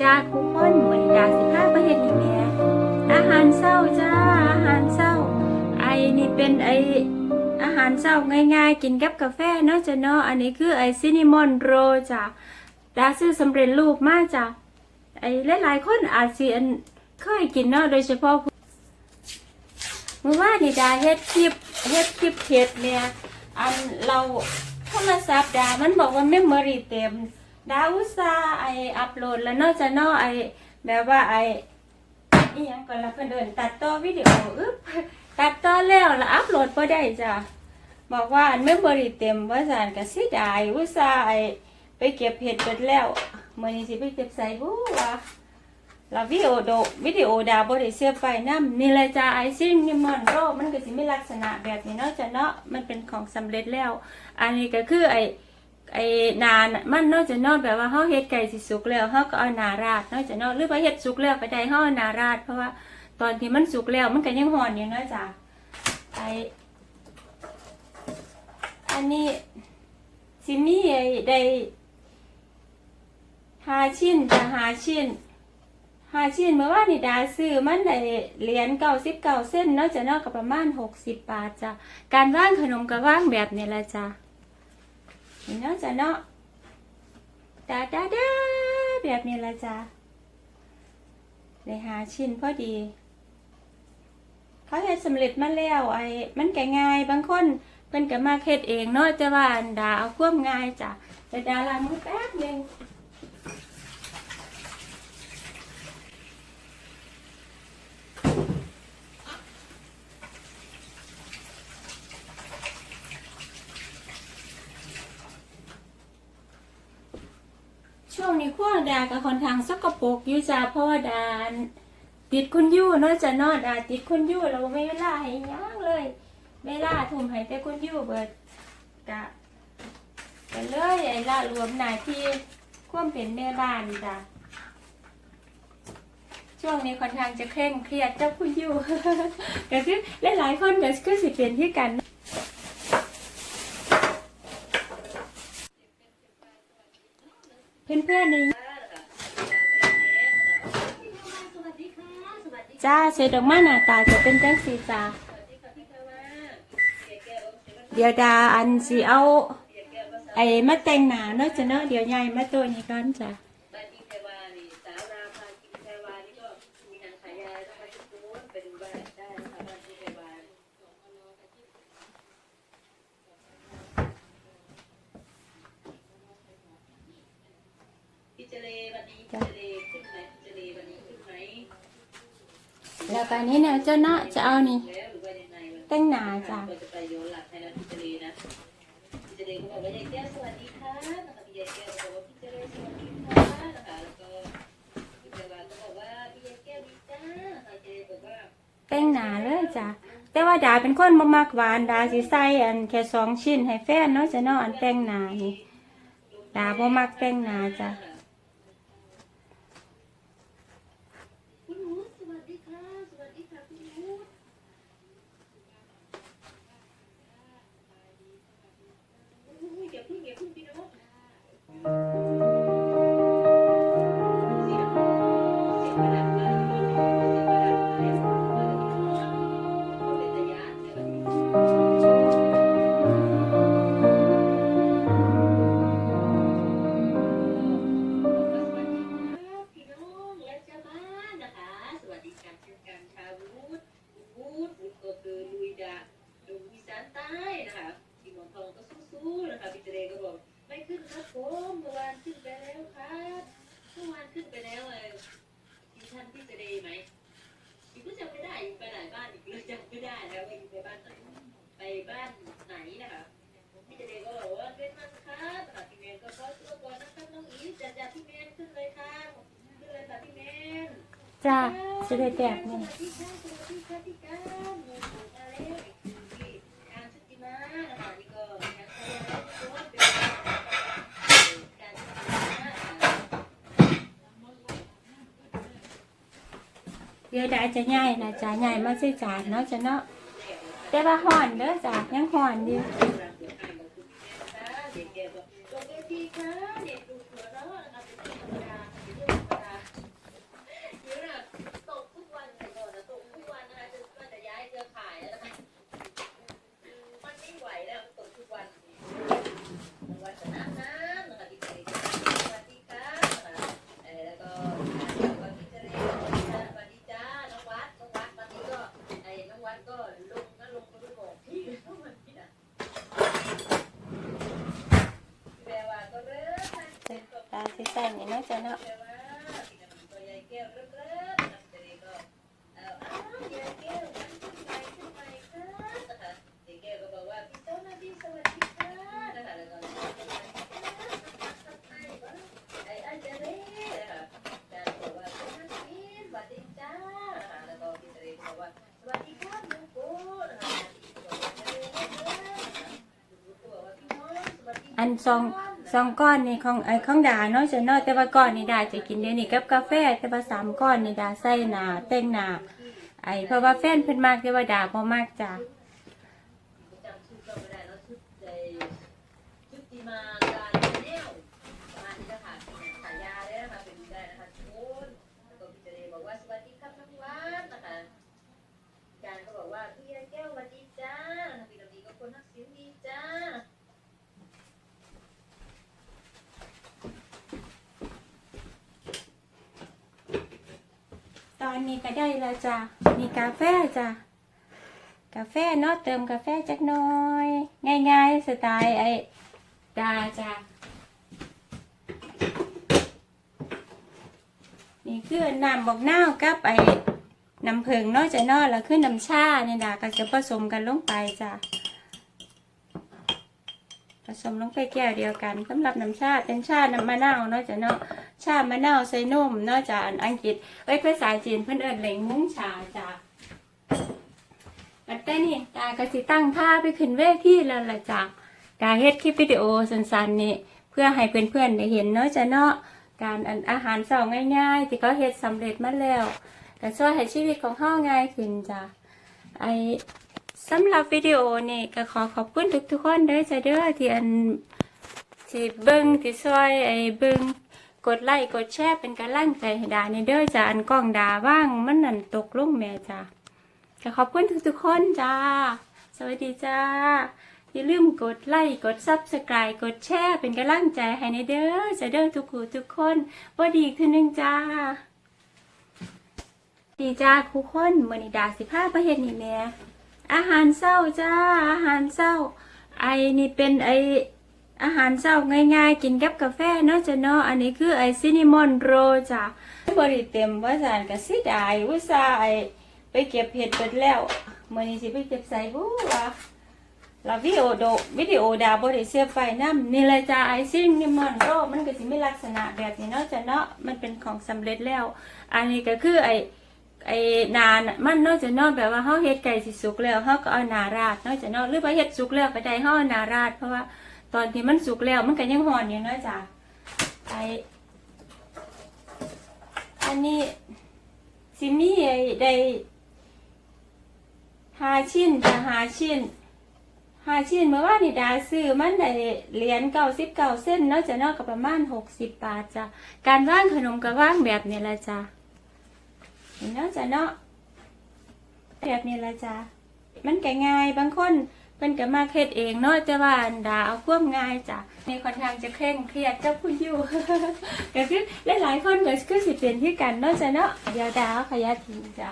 จ้าทุกคนหมือนดาสิบห้าประเทศนี่แม่อาหารเศร้าจ้าอาหารเศร้า ไอนี่เป็นไออาหารเศร้าง่ายๆ กินกับกาแฟเนาะจ้ะเนาะอันนี้คือไอซินนามอนโรจ้ะดาซื้อสำเร็จรูปมากจ้ะไอหลายๆคนอาจสิอันเคยกินเนาะโดยเฉพาะเมื่อวานนี่ดาเฮ็ดคลิปเฮ็ดคลิปเพจเนี่ยอันเราโทรศัพท์ดามันบอกว่าเมมโมรีเต็ม ดาอุตสาไออัพโหลดแล้วเนอกจากนอไอแบบว่าไออีหยังก่อนละเพิ่นเดินตัดต่อวิดีโออึ๊บตัดต่อแล้วแล้วอัพโหลดบ่ได้จ้ะบอกว่าอันเมมโมรีเต็มว่าซั่นก็สิดายอุตสาไอไปเก็บเห็ดเบิดแล้วเมื้อนี้สิไปเก็บใส่บู้วะแล้ววิดีโอโดวิดีโอดาบได้เสียไปน้ำนี่เลยจ้าไอซินนิมอนโรมันก็สิมีลักษณะแบบนี้เนาะจ้ะเนาะมันเป็นของสำเร็จแล้ว อันนี้ก็คือไอ ไอ้นานมันนาะจะเนาะแบบว่าเฮาเฮ็ดไก่สิสุกแล้วเฮาก็เอานาราดนาะจะเนาะหรือว่าเฮ็ดสุกแล้วก็ได้เฮาเอานาราดเพราะว่าตอนที่มันสุกแล้วมันก็ยังห่อนอยู่นะจ้ะไออันนี้สิมีไอ้ได้หาชิ้นจะหาชิ้นหาชิ้นเมื่อวานนี่ดาซื้อมันได้เหรียญเก้าสิบเก้าเส้นนาะจะเนาะกับประมาณหกสิบบาทจ้ะการว่างขนมก็ว่างแบบนี้แหละจ้ะ เนาะจะเนาะดาดาดาแบบนี้ละจ้ะได้หาชิ้นพอดี เขาเฮ็ดสำเร็จมาแล้วไอ้มันก็ง่ายบางคนเพิ่นก็มาเฮ็ดเองเนาะแต่ว่าอันดาเอาความง่ายจ้ะแต่ดาล้างมือแป๊บหนึง นี้ขั้วดากับคนทางสกปรกอยู่จ้าเพราะว่าดาติดคุณยู่เนาะจะนอนดาติดคุณยู่เราไม่เวลาให้ย่างเลยเวลาทุ่มให้แต่คุณยู่เบิดกะกันเลยไอ้ละรวมหน้าที่ควมเป็นแม่บ้านจ้ะช่วงนี้ค่อนข้างจะเคร่งเครียดเจ้าคุณยู่ก็คือหลายๆคนก็คือสิเป็นที่กัน เพื่อนๆนี่จ้าเสร็จออกมาหน้าตาจะเป็นจังสีจ้าเดี๋ยวดาอันสีเอาไอ้มาแต่งหนาเนาะจะเนาะเดี๋ยวใหญ่มาตัวนี้ก่อนจ้ะ บอกว่าพี่ยายแก้วดีจ้านะคะเจเลบอกว่าจ้ะแต่งหนาเลยจ้ะแต่ว่าดาเป็นคนบ่มักหวานดาสิใส่อันแค่สองชิ้นให้แฟนเนาะจะเนาะอันแต่งหนานี่ดาบ่มักแต่งหนาจ้ะ เมื่อวานขึ้นไปแล้วเออที่ท่านพี่เจเรไหมอีกก็จำไม่ได้อีกไปหลายบ้านอีกเลยจำไม่ได้แล้วว่าอยู่ไปบ้านไหนไปบ้านไหนนะคะพี่เจเรก็บอกว่าเป็นมันครับนะคะพี่แมนก็ขอตัวก่อนนะครับน้องอีฟจะจัดพี่แมนขึ้นเลยค่ะขึ้นเลยค่ะพี่แมนจ้ะสิได้แบบนี้สวัสดีค่ะสวัสดีค่ะพี่การหนูมาแล้วพี่การชุติมานะคะนี่ก็ยังคงเป็นตัวเป็นการชุติมา เดี๋ยวดาจะใหญ่นะจ้ะใหญ่มาใส่จานเนาะจะเนาะแต่ว่าห่อนเด้อจ้ายังห่อนอยู่ นี่เนาะจ้ะเนาะ แต่ว่าพี่น้องตัวยายแก้วเริ่มเริ่มนะเดี๋ยวก็เอาอ้าวยายแก้วมันขึ้นไปขึ้นไปค่ะนะคะยายแก้วก็บอกว่าพี่เจ้าหน้าที่สวัสดีค่ะนะคะแล้วก็ไอ้อาจารย์เร่นะคะอาจารย์บอกว่าเจ้าหน้าที่สวัสดีจ้านะคะแล้วก็พี่เจริญบอกว่าสวัสดีครับลุง สองก้อนนี่ของไอ้ของดาเนาะจะเนาะแต่ว่าก้อนนี่ดาจะกินเดี๋ยวนี้กับกาแฟ แต่ว่าสามก้อนนี่ดาใส่หนาเต่งหนาไอ้เพราะว่าแฟนเพิ่นมากแต่ว่าดาบ่มากจ้ะ จำชื่อก็ไม่ได้แล้วชุดใจชุดตีมาการแนวประมาณนี้นะคะขายยาเลยนะคะไปดูได้นะคะทุกคนแล้วก็พี่เจเดบอกว่าสวัสดีครับทั้งวันนะคะอาจารย์ก็บอกว่าพี่ยาแก้วสวัสดีจ้าพี่ดำดีก็คนนักเสียงดีจ้า ตอนนี้ก็ได้แล้วจ้ะมีกาแฟจ้ะกาแฟเนาะเติมกาแฟจักหน่อย ง่าย ๆ สไตล์ไอ้ดาจ้ะนี่คือน้ำบอกน้าวกับไอ้น้ำผึ้งเนาะจ้ะเนาะแล้วคือน้ำชาเนี่ยดาก็จะผสมกันลงไปจ้ะผสมลงไปแก้วเดียวกันสำหรับน้ำชาเป็นชาน้ำมะนาวเนาะจ้ะเนาะ ชามะนาวใส่นมเนาะจ้ะอังกฤษเอ้ยภาษาจีนเพิ่นเอิ้นเหลงมุ้งชาจ้ะปัตเต้นี่ตาก็สิตั้งท่าไปขึ้นเวทีแล้วล่ะจ้ะตาเฮ็ดคลิปวิดีโอสั้นๆนี่เพื่อให้เพื่อนๆได้เห็นเนาะจ้ะเนาะการอันอาหารเช้าง่ายๆ ที่เขาเฮ็ดสำเร็จมาแล้วก็ช่วยให้ชีวิตของเฮาง่ายขึ้นจ้ะไอสำหรับวิดีโอนี่ก็ขอขอบคุณทุกๆคนเด้อจ้ะเด้อที่อันที่เบิ่งที่ช่วยไอเบิ่ง กดไลค์กดแชร์เป็นกำลังใจให้ดาในเด้อจ้าอันกล้องดาว่างมันนั่นตกลงแม่จ้าก็ขอบคุณทุกๆคนจ้า สวัสดีจ้า อย่าลืมกดไลค์กดซับสไครต์กดแชร์เป็นกำลังใจให้ในเด้อจะเด้อทุกคูทุกคนว่าดีขึ้นหนึ่งจ้า ดีจ้าทุกคนมือนิดาสิบห้าประเทศนี่แม่อาหารเศร้าจ้า อาหารเศร้า ไอนี่เป็นไอ อาหารเช้าง่ายๆ กินกับกาแฟเนาะจ้ะเนาะอันนี้คือไอซินนามอนโรจ้ะบริเต็มว่าสารก็เสิดายอุตส่าไอไปเก็บเห็ดเปิดแล้วมื้อนี้สิไปเก็บใส่บูวะแล้ววิดีโอโดวิดีโอดาบ่ได้เสียไฟนำนี่เลยจ้ะไอซินนามอนโรมันก็สิมีลักษณะแบบนี้เนาะจ้ะเนาะมันเป็นของสำเร็จแล้ว อันนี้ก็คือไอไอ้นานะมันนาะจะเนาะแบบว่าเฮาเฮ็ดไก่สิสุกแล้วเฮาก็เอานาราดนาะจะเนาะหรือว่าเฮ็ดสุกแล้วก็ได้เฮาเอานาราดเพราะว่า ตอนที่มันสุกแล้วมันก็ยังร้อนอยู่เนาะจ้ะไออันนี้สิมีไอได้หาชิ้นจะหาชิ้นหาชิ้นเมื่อวานนี่ดาซื้อมันได้เหรียญเก้าสิบเก้าเส้นเนาะจะเนาะก็ประมาณหกสิบบาทจ้ะการว่างขนมก็ว่างแบบนี้ละจ้ะเนาะจะเนาะแบบนี้ละจ้ะมันก็ง่ายบางคน พิ่นก็มาเฮ็ดเองเนาะแต่ว่าอันดาเอาควบง่ายจ้ะนี่ค่อนข้างจะเคร่งเครียดเจ้าผู้อยู่ก็คือหลายๆคนก็คือสิเป็นที่กันเนาะจ้ะเนาะเดี๋ยวดาวขยะทิ้งจ้ะ